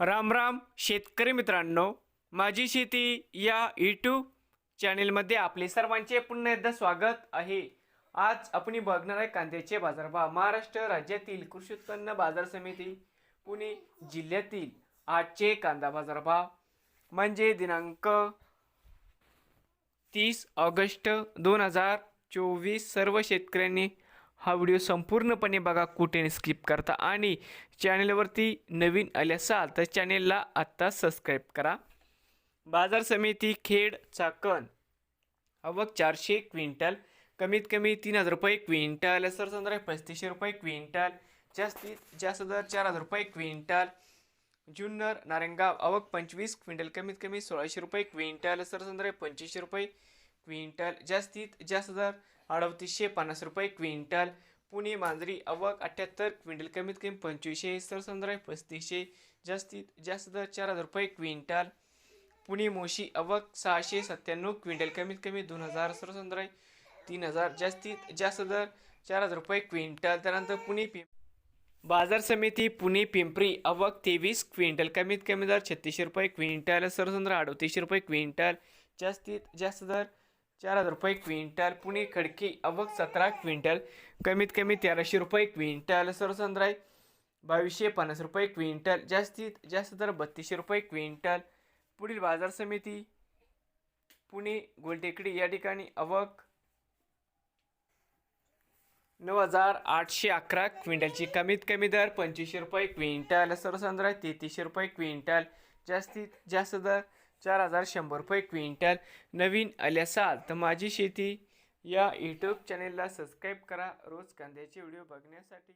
राम राम शेतकरी मित्रांनो. माझी शेती या यूट्यूब चॅनेलमध्ये आपले सर्वांचे पुन्हा एकदा स्वागत आहे. आज आपण बघणार आहे कांद्याचे बाजारभाव महाराष्ट्र राज्यातील कृषी उत्पन्न बाजार समिती पुणे जिल्ह्यातील आजचे कांदा बाजारभाव म्हणजे दिनांक तीस ऑगस्ट दोन हजार चोवीस सर्व शेतकऱ्यांनी हा व्हिडिओ संपूर्णपणे बघा कुठे स्किप करता. आणि चॅनलवरती नवीन आले असाल तर चॅनेलला आत्ता सबस्क्राईब करा. बाजार समिती खेड चाकण. आवक चारशे क्विंटल. कमीत कमी तीन हजार रुपये क्विंटल. सरसंद्रा पस्तीसशे रुपये क्विंटल. जास्तीत जास्त दर चार हजार रुपये क्विंटल. जुन्नर नारायणगाव आवक पंचवीस क्विंटल. कमीत कमी सोळाशे रुपये क्विंटल. सरसंद्रा पंचवीसशे रुपये क्विंटल जास्तीत जास्त दर अडतीसशे पन्नास रुपये क्विंटल. पुणे मांजरी आवक अठ्ठ्याहत्तर क्विंटल कमीत कमी पंचवीसशे सरसंद्राय पस्तीसशे जास्तीत जास्त दर चार हजार रुपये क्विंटल. पुणे मोशी अवक सहाशे सत्त्याण्णव क्विंटल कमीत कमी दोन हजार सरसंद्राय तीन हजार जास्तीत जास्त दर चार हजार रुपये क्विंटल. त्यानंतर पुणे पिं बाजार समिती पुणे पिंपरी अवक तेवीस क्विंटल कमीत कमी दर छत्तीसशे रुपये क्विंटल सरसंद्र अडतीसशे रुपये क्विंटल. जास्तीत जास्त दर चार हजार रुपये क्विंटल पुणे खडकी अवक सतरा क्विंटल कमीत कमी तेराशे रुपये क्विंटल सरसंद्राय बावीसशे पन्नास रुपये क्विंटल जास्तीत जास्त दर बत्तीसशे रुपये क्विंटल. पुढील बाजार समिती पुणे गोलटेकडी या ठिकाणी अवक नऊ हजार आठशे अकरा क्विंटलची कमीत कमी दर पंचवीसशे रुपये क्विंटल सरसंद्राय तेहतीसशे रुपये क्विंटल जास्तीत जास्त दर चार हजार शंभर रुपये क्विंटल. नवीन आले असाल तर माझी शेती या यूट्यूब चॅनेलला सबस्क्राईब करा. रोज कांद्याचे व्हिडिओ बघण्यासाठी.